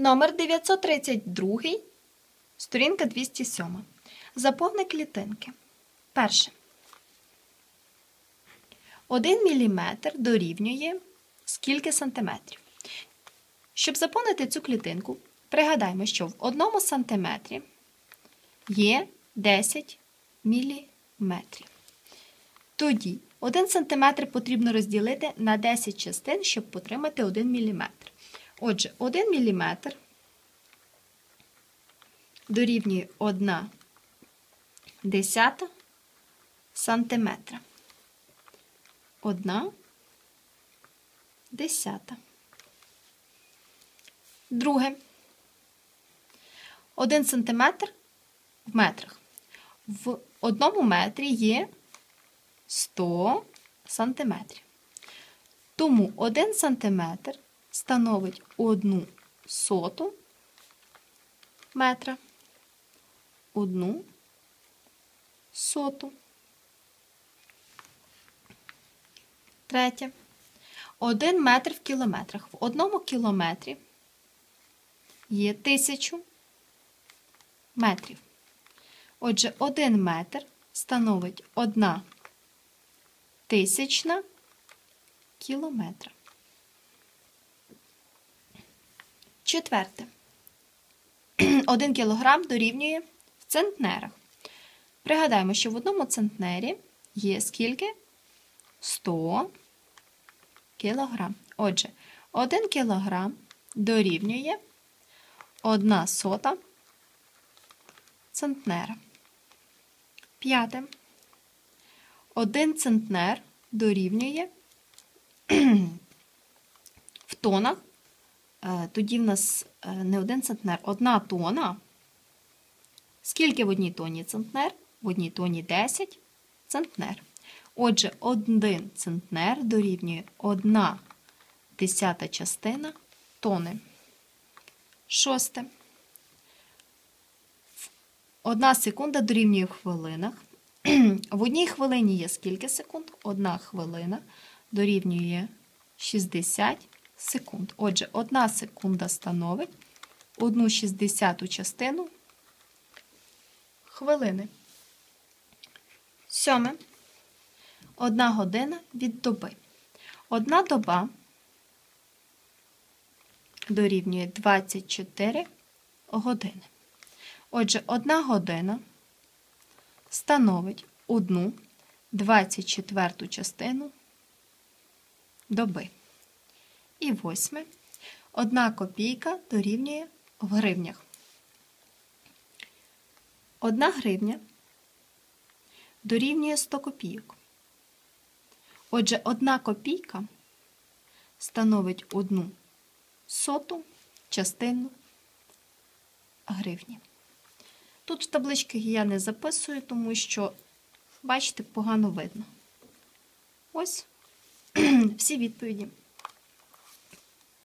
Номер 932, сторінка 207. Заповни клітинки. Перше. 1 мм дорівнює скільки сантиметрів? Щоб заповнити цю клітинку, пригадаємо, що в 1 сантиметрі є 10 міліметрів. Тоді 1 см потрібно розділити на 10 частин, щоб отримати 1 мм. Отже, 1 мм дорівнює 1 десята сантиметра. 1 десята. Друге. 1 сантиметр в метрах. В одному метрі є 100 сантиметрів. Тому 1 сантиметр становить 1 соту метра. 1 соту. Третє. 1 метр в кілометрах. В одному кілометрі є тисячу метрів. Отже, 1 метр становить 1 тисячна кілометра. Четверте. 1 кілограм дорівнює в центнерах. Пригадаємо, що в одному центнері є скільки? 100 кілограм. Отже, 1 кілограм дорівнює 1 сота центнера. П'яте. 1 центнер дорівнює в тонах. Е, Тоді в нас е, не 1 центнер, 1 тона. Скільки в одній тоні центнер? В одній тоні 10 центнер. Отже, 1 центнер дорівнює 1 десята частина тони. Шосте. Одна секунда дорівнює в хвилинах. В одній хвилині є скільки секунд? Одна хвилина дорівнює 60 секунд. Отже, одна секунда становить одну 60 частину хвилини. Сьоме. Одна година від доби. Одна доба дорівнює 24 години. Отже, одна година становить одну 24 частину доби. І восьме. Одна копійка дорівнює в гривнях. Одна гривня дорівнює 100 копійок. Отже, одна копійка становить одну соту частину гривні. Тут в таблички я не записую, тому що, бачите, погано видно. Ось всі відповіді.